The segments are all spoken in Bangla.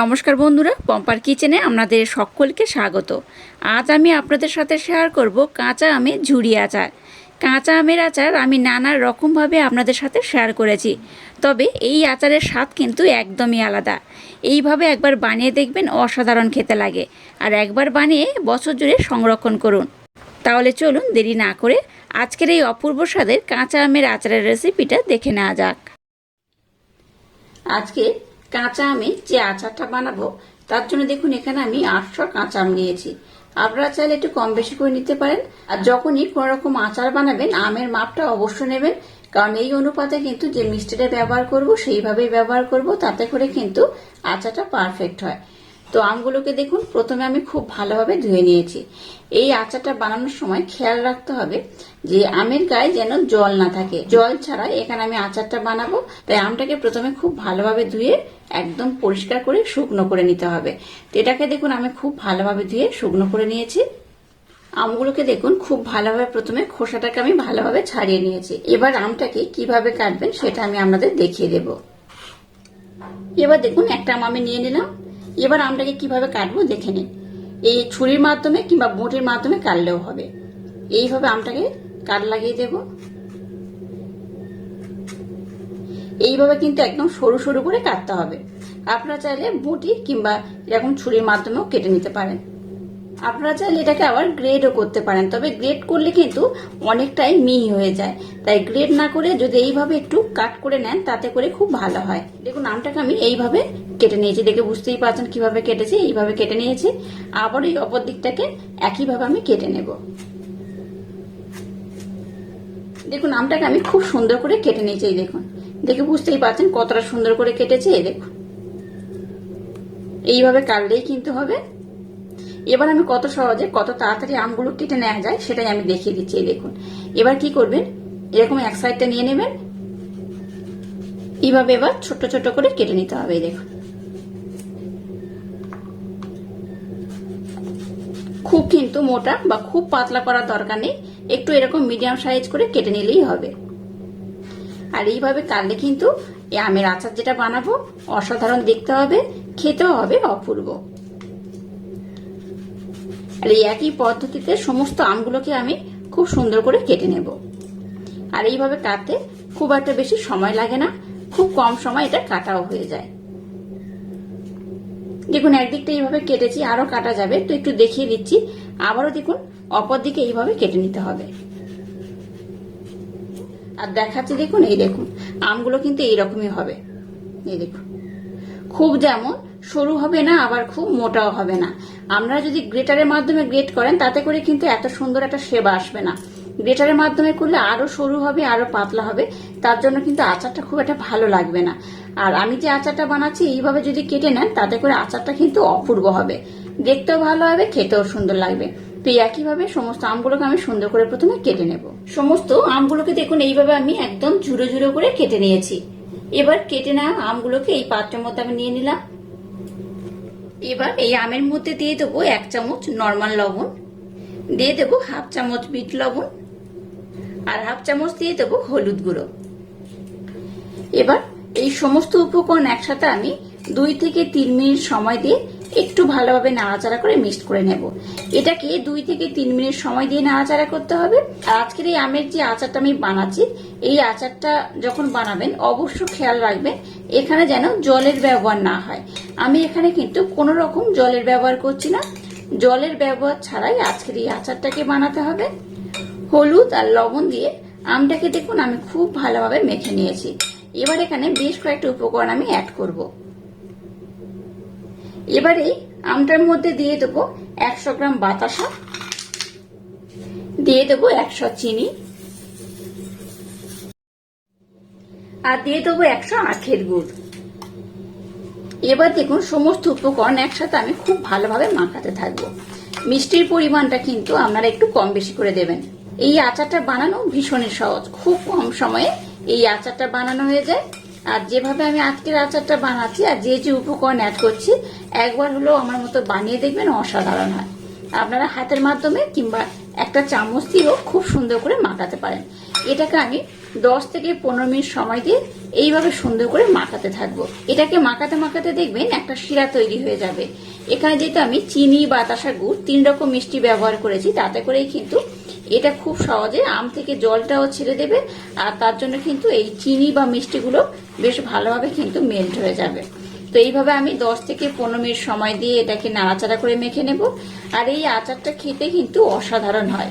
নমস্কার বন্ধুরা, পম্পার কিচেনে আপনাদের সকলকে স্বাগত। আজ আমি আপনাদের সাথে শেয়ার করব কাঁচা আমের ঝুড়ি আচার। কাঁচা আমের আচার আমি নানা রকমভাবে আপনাদের সাথে শেয়ার করেছি, তবে এই আচারের স্বাদ কিন্তু একদমই আলাদা। এইভাবে একবার বানিয়ে দেখবেন অসাধারণ খেতে লাগে, আর একবার বানিয়ে বছর জুড়ে সংরক্ষণ করুন। তাহলে চলুন দেরি না করে আজকের এই অপূর্ব স্বাদের কাঁচা আমের আচারের রেসিপিটা দেখে নেওয়া যাক। আজকে কাঁচা আমে যে আচারটা বানাবো, তার জন্য দেখুন এখানে আমি আটশো কাঁচা আম নিয়েছি। আপনারা চাইলে একটু কম বেশি করে নিতে পারেন। আর যখনই কোনো রকম আচার বানাবেন, আমের মাপটা অবশ্য নেবেন। কারণ এই অনুপাতে কিন্তু যে মিষ্টিটা ব্যবহার করব, সেইভাবেই ব্যবহার করব, তাতে করে কিন্তু আচারটা পারফেক্ট হয়। তো আমগুলোকে দেখুন, প্রথমে আমি খুব ভালোভাবে ধুয়ে নিয়েছি। এই আচারটা বানানোর সময় খেয়াল রাখতে হবে যে আমের গায়ে যেন জল না থাকে। জল ছাড়া এখানে আমি আচারটা বানাবো। তাই আমটাকে প্রথমে খুব ভালোভাবে ধুয়ে একদম পরিষ্কার করে শুকনো করে নিতে হবে। তো এটাকে দেখুন, আমি খুব ভালোভাবে ধুয়ে শুকনো করে নিয়েছি। আমগুলোকে দেখুন, খুব ভালোভাবে প্রথমে খোসাটাকে আমি ভালোভাবে ছাড়িয়ে নিয়েছি। এবার আমটাকে কীভাবে কাটবেন সেটা আমি আপনাদের দেখিয়ে দেব। এবার দেখুন, একটা আম আমি নিয়ে নিলাম। এবার আমটাকে কীভাবে কাটবো দেখে নিন। এই ছুরির মাধ্যমে কিংবা বটির মাধ্যমে কাটলেও হবে। এইভাবে আমটাকে কাট লাগিয়ে দেব। এইভাবে কিন্তু একদম সরু সরু করে কাটতে হবে। আপনারা চাইলে বটি কিংবা এরকম ছুরির মাধ্যমেও কেটে নিতে পারেন। আপনারা চাইলে এটাকে আবার গ্রেডও করতে পারেন, তবে গ্রেড করলে কিন্তু অনেকটাই মিহি হয়ে যায়। তাই গ্রেড না করে যদি এইভাবে একটু কাট করে নেন, তাতে করে খুব ভালো হয়। দেখুন, আমটাকে আমি এইভাবে কেটে নিয়েছি, দেখে বুঝতেই পারছেন কীভাবে কেটেছি, এইভাবে কেটে নিয়েছি। আবার এই অপর দিকটাকে একইভাবে আমি কেটে নেব। দেখুন, আমটাকে আমি খুব সুন্দর করে কেটে নিয়েছি, এই দেখুন। দেখে বুঝতেই পারছেন কতটা সুন্দর করে কেটেছি, এই দেখুন। এইভাবে কাটলেই কিন্তু হবে। এবার আমি কত সহজে, কত তাড়াতাড়ি আমগুলো কেটে নেওয়া যায়, সেটাই আমি দেখিয়ে দিচ্ছি, এই দেখুন। এবার কি করবেন? এরকম এক সাইডটা নিয়ে নেবেন। এইভাবে এবার ছোট ছোট করে কেটে নিতে হবে, এই দেখুন। খুব কিন্তু মোটা বা খুব পাতলা করার দরকার নেই। একটু এরকম মিডিয়াম সাইজ করে কেটে নিলেই হবে। আর এইভাবে কাটলে কিন্তু এই আমের আচার যেটা বানাবো, অসাধারণ দেখতে হবে, খেতেও হবে অপূর্ব। আর এই একই পদ্ধতিতে সমস্ত আমগুলোকে আমি খুব সুন্দর করে কেটে নেব। আর এইভাবে কাটতে খুব একটা বেশি সময় লাগে না, খুব কম সময় এটা কাটাও হয়ে যায়। দেখুন, একদিকটা এইভাবে কেটেছি, আরও কাটা যাবে, তো একটু দেখিয়ে দিচ্ছি। আবারও দেখুন, অপর দিকে এইভাবে কেটে নিতে হবে। আর দেখাচ্ছি, দেখুন, এই দেখুন, আমগুলো কিন্তু এইরকমই হবে। এই দেখুন, খুব যেমন, সরু হবে না, আবার খুব মোটাও হবে না। আপনারা যদি গ্রেটারের মাধ্যমে গ্রেট করেন, তাতে করে কিন্তু এত সুন্দর একটা সেবা আসবে না। গ্রেটারের মাধ্যমে করলে আরও সরু হবে, আরও পাতলা হবে, তার জন্য কিন্তু আচারটা খুব একটা ভালো লাগবে না। আর আমি যে আচারটা বানাচ্ছি, এইভাবে যদি কেটে নেন, তাতে করে আচারটা কিন্তু অপূর্ব হবে। দেখতেও ভালো হবে, খেতেও সুন্দর লাগবে। তো একইভাবে সমস্ত আমগুলোকে আমি সুন্দর করে প্রথমে কেটে নেব। সমস্ত আমগুলোকে দেখুন, এইভাবে আমি একদম ঝুড়ো ঝুড়ো করে কেটে নিয়েছি। এবার কেটে নেওয়া আমগুলোকে এই পাত্রের মধ্যে আমি নিয়ে নিলাম। এবার এই আমের মধ্যে দিয়ে দেবো এক চামচ নর্মাল লবণ, দিয়ে দেবো হাফ চামচ বিট লবণ, আর হাফ চামচ দিয়ে দেবো হলুদ গুঁড়ো। এবার এই সমস্ত উপকরণ একসাথে আমি দুই থেকে তিন মিনিট সময় দিয়ে একটু ভালোভাবে নাড়াচাড়া করে মিক্সড করে নেব। এটাকে দুই থেকে তিন মিনিট সময় দিয়ে নাড়াচাড়া করতে হবে। আর আজকের এই আমের যে আচারটা আমি বানাচ্ছি, এই আচারটা যখন বানাবেন, অবশ্য খেয়াল রাখবেন, এখানে যেন জলের ব্যবহার না হয়। আমি এখানে কিন্তু কোনো রকম জলের ব্যবহার করছি না। জলের ব্যবহার ছাড়াই আজকের এই আচারটাকে বানাতে হবে। হলুদ আর লবণ দিয়ে আমটাকে দেখুন, আমি খুব ভালোভাবে মেখে নিয়েছি। এবার এখানে বেশ কয়েকটা উপকরণ আমি অ্যাড করব। এবারে আমটার মধ্যে দিয়ে দেবো একশো গ্রাম বাতাসা, দিয়ে দেবো একশো চিনি, আর দিয়ে দেবো একশো আখের গুড়। এবার দেখুন সমস্ত উপকরণ একসাথে আমি খুব ভালোভাবে মাখাতে থাকব। মিষ্টির পরিমাণটা কিন্তু আপনারা একটু কম বেশি করে দেবেন। এই আচারটা বানানো ভীষণই সহজ, খুব কম সময়ে এই আচারটা বানানো হয়ে যায়। আর যেভাবে আমি আজকের আচারটা বানাচ্ছি আর যে যে উপকরণ অ্যাড করছি, একবার হলেও আমার মতো বানিয়ে দেখবেন অসাধারণ হয়। আপনারা হাতের মাধ্যমে কিংবা একটা চামচ দিয়েও খুব সুন্দর করে মাখাতে পারেন। এটাকে আমি দশ থেকে পনেরো মিনিট সময় দিয়ে এইভাবে সুন্দর করে মাখাতে থাকব। এটাকে মাখাতে মাখাতে দেখবেন একটা শিরা তৈরি হয়ে যাবে। এখানে যেহেতু আমি চিনি, বাতাসা, গুড় তিন রকম মিষ্টি ব্যবহার করেছি, তাতে করেই কিন্তু এটা খুব সহজে আম থেকে জলটাও ছেড়ে দেবে, আর তার জন্য কিন্তু এই চিনি বা মিষ্টিগুলো বেশ ভালোভাবে কিন্তু মেল্ট হয়ে যাবে। তো এইভাবে আমি দশ থেকে পনেরো মিনিট সময় দিয়ে এটাকে নাড়াচাড়া করে মেখে নেব। আর এই আচারটা খেতে কিন্তু অসাধারণ হয়।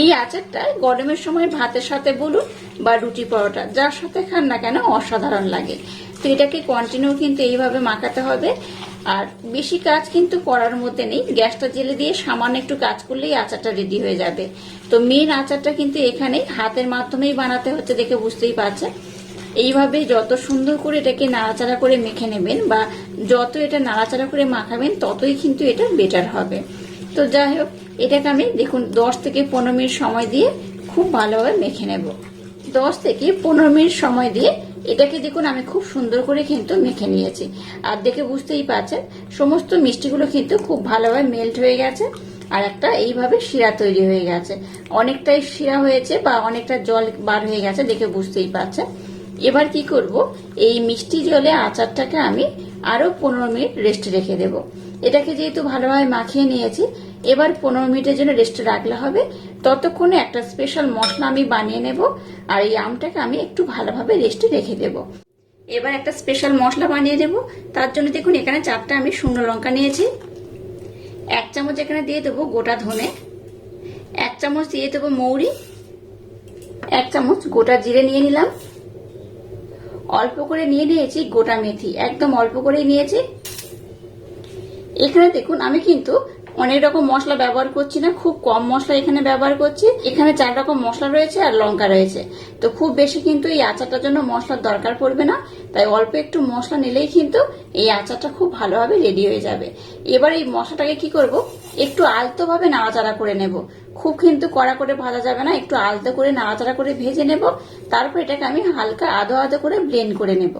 এই আচারটা গরমের সময় ভাতের সাথে বলুন বা রুটি পরোটা, যার সাথে খান না কেন অসাধারণ লাগে। তো এটাকে কন্টিনিউ কিন্তু এইভাবে মাখাতে হবে। আর বেশি কাজ কিন্তু করার মধ্যে নেই। গ্যাসটা জেলে দিয়ে সামান্য একটু কাজ করলেই আচারটা রেডি হয়ে যাবে। তো মেন আচারটা কিন্তু এখানেই হাতের মাধ্যমেই বানাতে হচ্ছে দেখে বুঝতেই পারছেন। এইভাবে যত সুন্দর করে এটাকে নাড়াচাড়া করে মেখে নেবেন বা যত এটা নাড়াচাড়া করে মাখাবেন, ততই কিন্তু এটা বেটার হবে। তো যাই হোক, এটাকে আমি দেখুন দশ থেকে পনেরো মিনিট সময় দিয়ে খুব ভালোভাবে মেখে নেব। দশ থেকে পনেরো মিনিট সময় দিয়ে এটাকে দেখুন আমি খুব সুন্দর করে কিন্তু মেখে নিয়েছি। আর দেখে বুঝতেই পারছেন, সমস্ত মিষ্টিগুলো কিন্তু খুব ভালোভাবে মেল্ট হয়ে গেছে। আর একটা এইভাবে শিরা তৈরি হয়ে গেছে। অনেকটাই শিরা হয়েছে বা অনেকটা জল বার হয়ে গেছে দেখে বুঝতেই পারছেন। এবার কি করব? এই মিষ্টি জলে আচারটাকে আমি আরও পনেরো মিনিট রেস্টে রেখে দেব। এটাকে যেহেতু ভালোভাবে মাখিয়ে নিয়েছি, এবার পনেরো মিনিটের জন্য রেস্টে রাখলে হবে। ততক্ষণে একটা স্পেশাল মশলা আমি বানিয়ে নেব আর এই আমটাকে আমি একটু ভালোভাবে রেস্টে রেখে দেব। এবার একটা স্পেশাল মশলা বানিয়ে দেব। তার জন্য দেখুন, এখানে চারটা আমি শুকনো লঙ্কা নিয়েছি। এক চামচ এখানে দিয়ে দেবো গোটা ধনে, এক চামচ দিয়ে দেবো মৌরি, এক চামচ গোটা জিরে নিয়ে নিলাম। অল্প করে নিয়ে নিয়েছি গোটা মেথি, একদম অল্প করেই নিয়েছি। এখানে দেখুন, আমি কিন্তু অনেক রকম মশলা ব্যবহার করছি না, খুব কম মশলা এখানে ব্যবহার করছি। এখানে চার রকম মশলা রয়েছে আর লঙ্কা রয়েছে। তো খুব বেশি কিন্তু এই আচারটার জন্য মশলার দরকার পড়বে না। তাই অল্প একটু মশলা নিলেই কিন্তু এই আচারটা খুব ভালোভাবে রেডি হয়ে যাবে। এবার এই মশলাটাকে কি করব? একটু আলতোভাবে নাড়াচাড়া করে নেব। খুব কিন্তু কড়া করে ভাজা যাবে না, একটু আলতো করে নাড়াচাড়া করে ভেজে নেব। তারপর এটাকে আমি হালকা আদো আদো করে ব্লেন্ড করে নেব।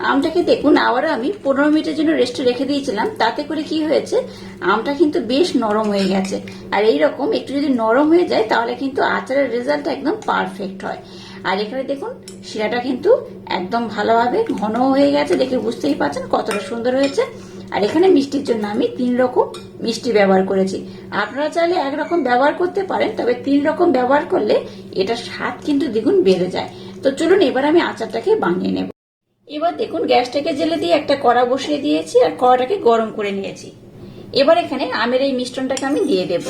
আমটাকে দেখুন, আবারও আমি পনেরো মিনিটের জন্য রেস্টে রেখে দিয়েছিলাম। তাতে করে কি হয়েছে, আমটা কিন্তু বেশ নরম হয়ে গেছে। আর এই রকম একটু যদি নরম হয়ে যায়, তাহলে কিন্তু আচারের রেজাল্ট একদম পারফেক্ট হয়। আর এখানে দেখুন, শিরাটা কিন্তু একদম ভালোভাবে ঘন হয়ে গেছে, দেখে বুঝতেই পারছেন কতটা সুন্দর হয়েছে। আর এখানে মিষ্টির জন্য আমি তিন রকম মিষ্টি ব্যবহার করেছি। আপনারা চাইলে একরকম ব্যবহার করতে পারেন, তবে তিন রকম ব্যবহার করলে এটা স্বাদ কিন্তু দ্বিগুণ বেড়ে যায়। তো চলুন, এবার আমি আচারটাকে বানিয়ে নেব। এবার দেখুন, গ্যাসটাকে জেলে দিয়ে একটা কড়া বসিয়ে দিয়েছি আর কড়াটাকে গরম করে নিয়েছি। এবার এখানে আমের এই মিশ্রণটাকে আমি দিয়ে দেব।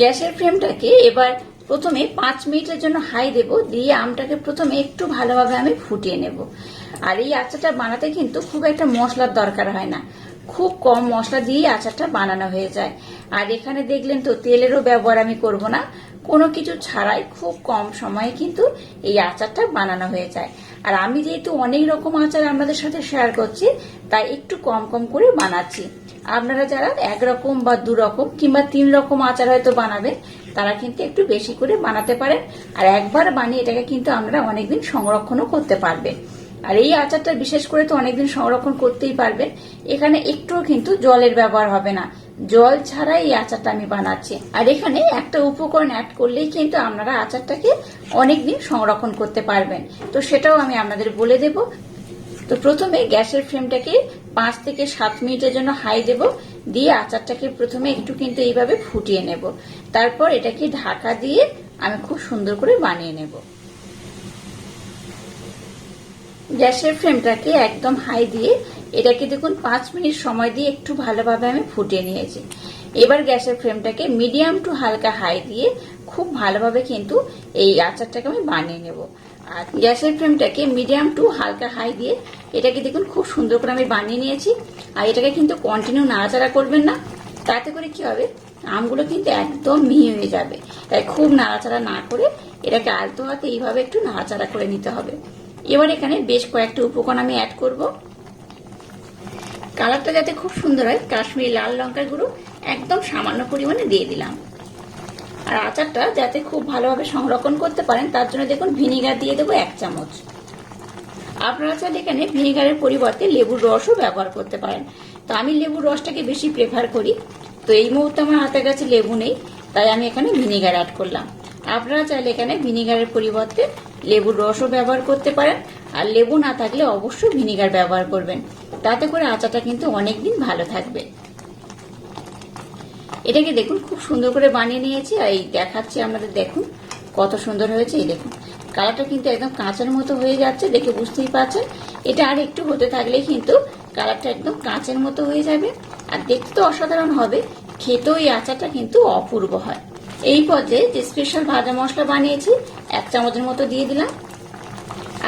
গ্যাসের ফ্লেমটাকে এবার প্রথমে পাঁচ মিনিটের জন্য হাই দেব, দিয়ে আমটাকে প্রথমে একটু ভালোভাবে আমি ফুটিয়ে নেব। আর এই আচারটা বানাতে কিন্তু খুব একটা মশলার দরকার হয় না। খুব কম মশলা দিয়েই আচারটা বানানো হয়ে যায়। আর এখানে দেখলেন তো, তেলেরও ব্যবহার আমি করব না। কোনো কিছু ছাড়াই খুব কম সময়ে কিন্তু এই আচারটা বানানো হয়ে যায়। আর আমি যেহেতু অনেক রকম আচার আপনাদের সাথে শেয়ার করছি, তাই একটু কম কম করে বানাচ্ছি। আপনারা যারা একরকম বা দু রকম কিংবা তিন রকম আচার হয়তো বানাবেন, তারা কিন্তু একটু বেশি করে বানাতে পারেন। আর একবার বানিয়ে এটাকে কিন্তু আপনারা অনেকদিন সংরক্ষণও করতে পারবেন। আর এই আচারটা বিশেষ করে তো অনেকদিন সংরক্ষণ করতেই পারবেন এখানে একটুও কিন্তু জলের ব্যবহার হবে না। জল ছাড়াই এই আচারটা আমি বানাচ্ছি। আর এখানে একটা উপকরণ অ্যাড করলেই কিন্তু আপনারা আচারটাকে অনেকদিন সংরক্ষণ করতে পারবেন। তো সেটাও আমি আপনাদের বলে দেব। তো প্রথমে গ্যাসের ফ্লেমটাকে পাঁচ থেকে সাত মিনিটের জন্য হাই দেব। দিয়ে আচারটাকে প্রথমে একটু কিন্তু এইভাবে ফুটিয়ে নেব। তারপর এটাকে ঢাকা দিয়ে আমি খুব সুন্দর করে বানিয়ে নেব। গ্যাসের ফ্লেমটাকে একদম হাই দিয়ে এটাকে দেখুন পাঁচ মিনিট সময় দিয়ে একটু ভালোভাবে আমি ফুটিয়ে নিয়েছি। এবার গ্যাসের ফ্লেমটাকে মিডিয়াম টু হালকা হাই দিয়ে খুব ভালোভাবে কিন্তু এই আচারটাকে আমি বানিয়ে নেব। আর গ্যাসের ফ্লেমটাকে মিডিয়াম টু হালকা হাই দিয়ে এটাকে দেখুন খুব সুন্দর করে আমি বানিয়ে নিয়েছি। আর এটাকে কিন্তু কন্টিনিউ নাড়াচাড়া করবেন না। তাতে করে কি হবে? আমগুলো কিন্তু একদম মিহি হয়ে যাবে। তাই খুব নাড়াচাড়া না করে এটাকে আলতো হাতে এইভাবে একটু নাড়াচাড়া করে নিতে হবে। এবার এখানে বেশ কয়েকটা উপকরণ আমি অ্যাড করব। কালারটা যাতে খুব সুন্দর হয়, কাশ্মীরি লাল লঙ্কার গুঁড়ো একদম সামান্য পরিমাণে দিয়ে দিলাম। আর আচারটা যাতে খুব ভালোভাবে সংরক্ষণ করতে পারেন, তার জন্য দেখুন ভিনিগার দিয়ে দেবো এক চামচ। আপনারা চাইলে এখানে ভিনিগারের পরিবর্তে লেবুর রসও ব্যবহার করতে পারেন। তো আমি লেবুর রসটাকে বেশি প্রেফার করি। তো এই মুহূর্তে আমার হাতের কাছে লেবু নেই, তাই আমি এখানে ভিনিগার অ্যাড করলাম। আপনারা চাইলে এখানে ভিনিগারের পরিবর্তে লেবুর রসও ব্যবহার করতে পারেন, আর লেবু না থাকলে অবশ্যই ভিনিগার ব্যবহার করবেন। তাতে করে আচাটা কিন্তু অনেকদিন ভালো থাকবে। এটাকে দেখুন, খুব সুন্দর করে বানিয়ে নিয়েছি, আর এই দেখাচ্ছি আমাদের দেখুন কত সুন্দর হয়েছে, এই দেখুন। কালারটা কিন্তু একদম কাঁচের মতো হয়ে যাচ্ছে, দেখে বুঝতেই পারছেন। এটা আর একটু হতে থাকলেই কিন্তু কালারটা একদম কাঁচের মতো হয়ে যাবে, আর দেখতে তো অসাধারণ হবে, খেতেও এই আচারটা কিন্তু অপূর্ব হয়। এই পর্যায়ে যে স্পেশাল ভাজা মশলা বানিয়েছি, এক চামচের মতো দিয়ে দিলাম।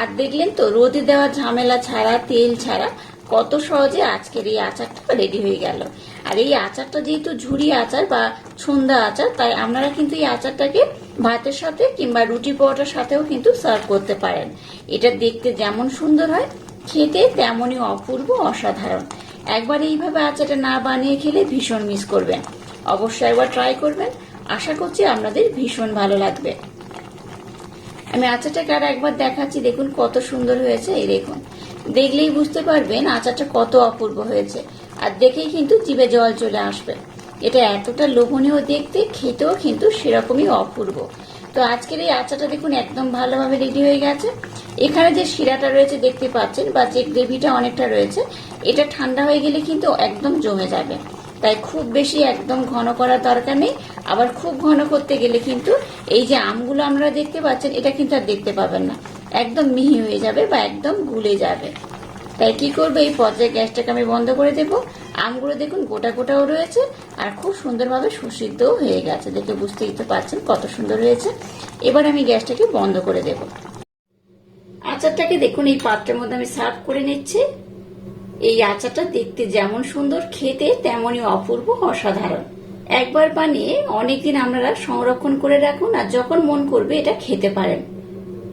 আর দেখলেন তো, রোদে দেওয়া ঝামেলা ছাড়া, তেল ছাড়া কত সহজে আজকের এই আচারটা রেডি হয়ে গেল। আর এই আচারটা যেহেতু ঝুরি আচার বা ছন্দা আচার, তাই আপনারা কিন্তু এই আচারটাকে ভাতের সাথে কিংবা রুটি পরোটার সাথেও কিন্তু সার্ভ করতে পারেন। এটা দেখতে যেমন সুন্দর হয়, খেতে তেমনই অপূর্ব অসাধারণ। একবার এইভাবে আচারটা না বানিয়ে খেলে ভীষণ মিস করবেন। অবশ্যই একবার ট্রাই করবেন। আশা করছি আপনাদের ভীষণ ভালো লাগবে। আমি আচারটাকে আর একবার দেখাচ্ছি, দেখুন কত সুন্দর হয়েছে, এই দেখুন। দেখলেই বুঝতে পারবেন আচারটা কত অপূর্ব হয়েছে। আর দেখেই কিন্তু জিভে জল চলে আসবে। এটা এতটা লোভনীয় দেখতে, খেতেও কিন্তু সেরকমই অপূর্ব। তো আজকের এই আচারটা দেখুন একদম ভালোভাবে রেডি হয়ে গেছে। এখানে যে শিরাটা রয়েছে দেখতে পাচ্ছেন, বা যে গ্রেভিটা অনেকটা রয়েছে, এটা ঠান্ডা হয়ে গেলে কিন্তু একদম জমে যাবে। তাই খুব বেশি একদম ঘন করার দরকার নেই। আবার খুব ঘন করতে গেলে কিন্তু এই যে আমগুলো আমরা দেখতে পাচ্ছেন, এটা কিন্তু আর দেখতে পাবেন না। একদম মিহি হয়ে যাবে বা একদম গুলে যাবে। তাই কি করবে? এই পর্যায়ে গ্যাসটাকে আমি বন্ধ করে দেব। আমগুলো দেখুন গোটা গোটাও রয়েছে আর খুব সুন্দরভাবে সুসিদ্ধও হয়ে গেছে। দেখে বুঝতেই তো পারছেন কত সুন্দর হয়েছে। এবার আমি গ্যাসটাকে বন্ধ করে দেব। আচারটাকে দেখুন, এই পাত্রের মধ্যে আমি সার্ভ করে নিচ্ছি। এই আচারটা দেখতে যেমন সুন্দর, খেতে তেমনই অপূর্ব অসাধারণ। একবার বানিয়ে অনেকদিন আপনারা সংরক্ষণ করে রাখুন আর যখন মন করবে এটা খেতে পারেন।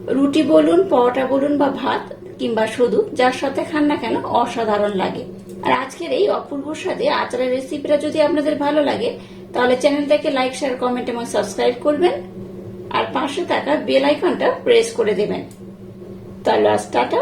রুটি বলুন, পরোটা বলুন বা ভাত কিংবা শুধু যার সাথে খান না কেন অসাধারণ লাগে। আর আজকের এই অপূর্ব স্বাদে আচারের রেসিপিটা যদি আপনাদের ভালো লাগে, তাহলে চ্যানেলটাকে লাইক শেয়ার কমেন্ট এবং সাবস্ক্রাইব করবেন। আর পাশে থাকা বেল আইকনটা প্রেস করে দেবেন। তাহলে আজ টাটা।